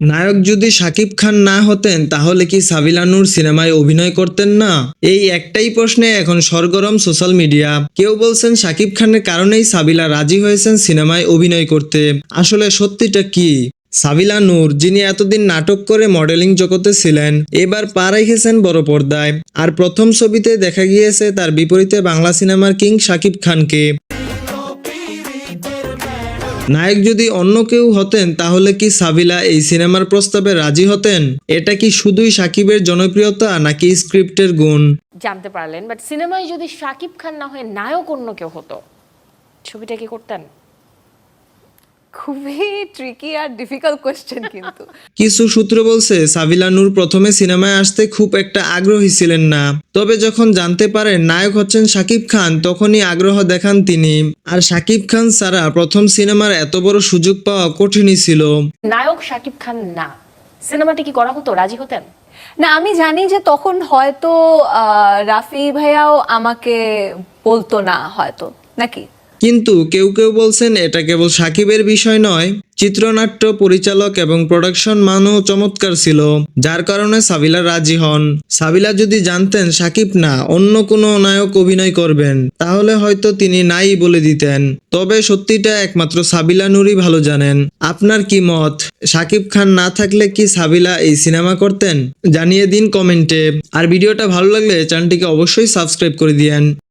নায়ক যদি শাকিব খান না হতেন, তাহলে কি সাবিলানুর সিনেমায় অভিনয় করতেন না? এই একটাই প্রশ্নে এখন সরগরম সোশ্যাল মিডিয়া। কেউ বলছেন শাকিব খানের কারণেই সাবিলা রাজি হয়েছেন সিনেমায় অভিনয় করতে। আসলে সত্যিটা কি? সাবিলা নূর, যিনি এতদিন নাটক করে মডেলিং জগতে ছিলেন, এবার পা রেখেছেন বড় পর্দায়। আর প্রথম ছবিতে দেখা গিয়েছে তার বিপরীতে বাংলা সিনেমার কিং শাকিব খানকে। নায়ক যদি অন্য কেউ হতেন, তাহলে কি সাবিলা এই সিনেমার প্রস্তাবে রাজি হতেন? এটা কি শুধুই সাকিবের জনপ্রিয়তা নাকি স্ক্রিপ্টের গুণ? জানতে পারলেন বাট সিনেমায় যদি সাকিব খান না হয়ে নায়ক অন্য কেউ হতো, ছবিটা কি করতেন? খুবই ট্রিকি আর ডিফিকাল্ট কোয়েশ্চেন কিন্তু। কিছু সূত্র বলছে সাবিলা নূর প্রথমে সিনেমায় আসতে খুব একটা আগ্রহী ছিলেন না। তবে যখন জানতে পারেন নায়ক হচ্ছেন শাকিব খান তখনই আগ্রহ দেখান তিনি। আর শাকিব খান ছাড়া প্রথম সিনেমার এত বড় সুযোগ পাওয়া কঠিনই ছিল। নায়ক শাকিব খান না। সিনেমাটা কি করা হতো? রাজি হতেন? না আমি জানি যে তখন হয়তো আহ, রাফি ভাইয়াও আমাকে বলতো না হয়তো। নাকি? কিন্তু কেউ কেউ বলছেন এটা কেবল সাকিবের বিষয় নয়, চিত্রনাট্য পরিচালক এবং প্রোডাকশন মানও চমৎকার ছিল, যার কারণে সাবিলা রাজি হন। সাবিলা যদি জানতেন সাকিব না, অন্য কোনো নায়ক অভিনয় করবেন, তাহলে হয়তো তিনি নাই বলে দিতেন। তবে সত্যিটা একমাত্র সাবিলা নুরই ভালো জানেন। আপনার কি মত? সাকিব খান না থাকলে কি সাবিলা এই সিনেমা করতেন? জানিয়ে দিন কমেন্টে। আর ভিডিওটা ভালো লাগলে চ্যানেলটিকে অবশ্যই সাবস্ক্রাইব করে দিয়েন।